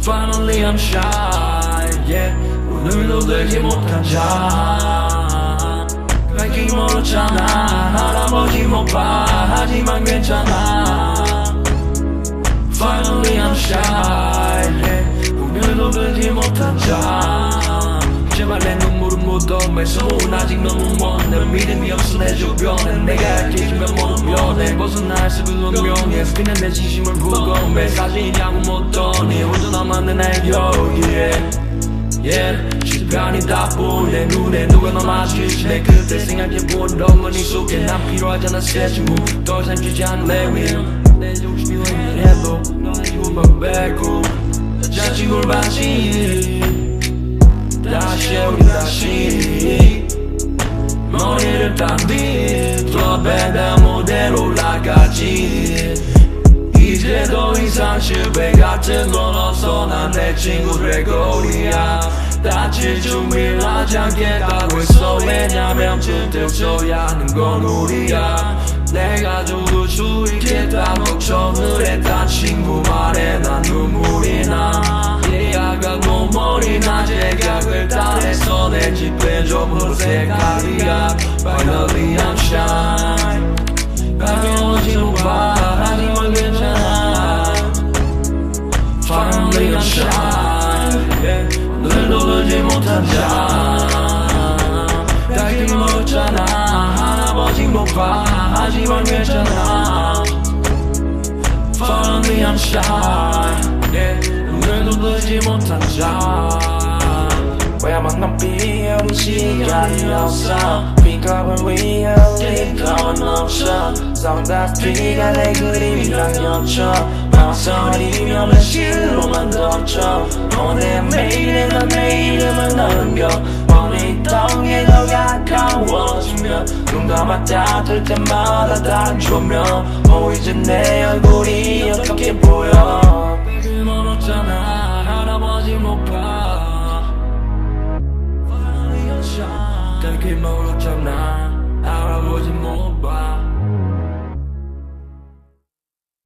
Finally I'm shy, yeah. Un numero degli mo cangia Kai ki mo Finally I'm shy, yeah Un numero degli mo cangia Che vale non 물은 묻어 손 아직 너무 먼내 믿음이 없어 내 주변에 내가 깨지면 모두 변해 벗어날 수 운명에 그냥 내 진심을 부검해 사진이냐고 묻더니 혼자 남았는 나의 여기에. Yeah 시간이 다 보내 눈에 누가 너 마주칠지? 내 그때 생각해본 어머니 속에 난 필요하잖아 새침무 더 이상 주지 않은 내 위험 내 중심이 왜 해도 너의 꿈만 뺏고 자식을 바지 다시 우리 다시 머리를 딴뒤 클럽에 무대로 올라가지. 이제 더 이상 실패 같은 건 없어. 난 내 친구들의 거리야. 다칠 준비를 하지 않겠다고 했어. 왜냐면 그때부터야 하는 건 우리야. 내가 죽을 수 있겠다 걱정을 했단 친구 말에 난 눈물이 내 집에 좀 색깔이야 Finally I'm shine. 가벼워지는 봐 하지만 괜찮아? Finally I'm shine. 오늘도 들지 못한 자. 달길 멀었잖아. 할아버지 못봐 하지만 괜찮아? Finally I'm shine. 오늘도 들지 못한 자 왜만 난 비오는 시간이 없어 픽업을 위해 릭업은 없어 뒤가 내 그림이랑 망설이며 내 실로만 덮쳐 오늘 매일에 난내 이름을 넘겨 머리 덩에 더 가까워지며 눈 감았다 뜰 때마다 다 조명 뭐 이제 내 얼굴이